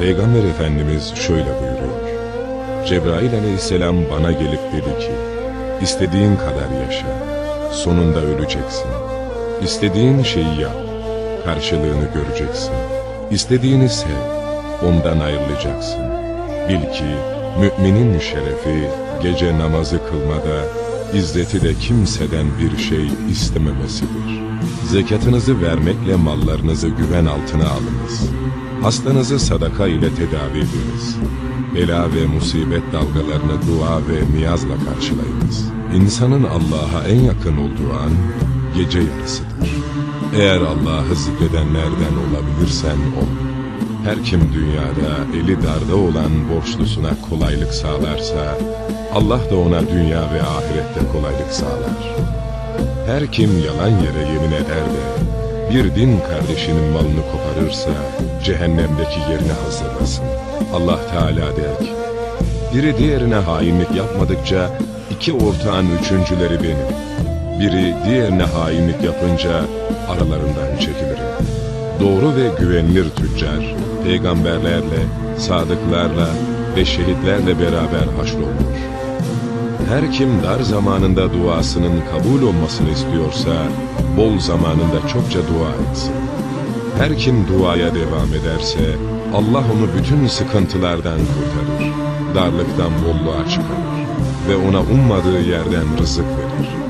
Peygamber Efendimiz şöyle buyuruyor. Cebrail aleyhisselam bana gelip dedi ki, istediğin kadar yaşa, sonunda öleceksin. İstediğin şeyi yap, karşılığını göreceksin. İstediğini sev, ondan ayrılacaksın. Bil ki, müminin şerefi, gece namazı kılmada, izzeti de kimseden bir şey istememesidir. Zekatınızı vermekle mallarınızı güven altına alınız. Hastanızı sadaka ile tedavi ediniz. Bela ve musibet dalgalarını dua ve niyazla karşılayınız. İnsanın Allah'a en yakın olduğu an gece yarısıdır. Eğer Allah'ı zikredenlerden olabilirsen ol. Her kim dünyada eli darda olan borçlusuna kolaylık sağlarsa, Allah da ona dünya ve ahirette kolaylık sağlar. Her kim yalan yere yemin eder de, bir din kardeşinin malını koparırsa, cehennemdeki yerini hazırlasın. Allah Teala der ki, biri diğerine hainlik yapmadıkça, iki ortağın üçüncüleri benim. Biri diğerine hainlik yapınca, aralarından çekilirim. Doğru ve güvenilir tüccar, peygamberlerle, sadıklarla ve şehitlerle beraber haşrolunur. Her kim dar zamanında duasının kabul olmasını istiyorsa, bol zamanında çokça dua etsin. Her kim duaya devam ederse, Allah onu bütün sıkıntılardan kurtarır. Darlıktan bolluğa çıkarır ve ona ummadığı yerden rızık verir.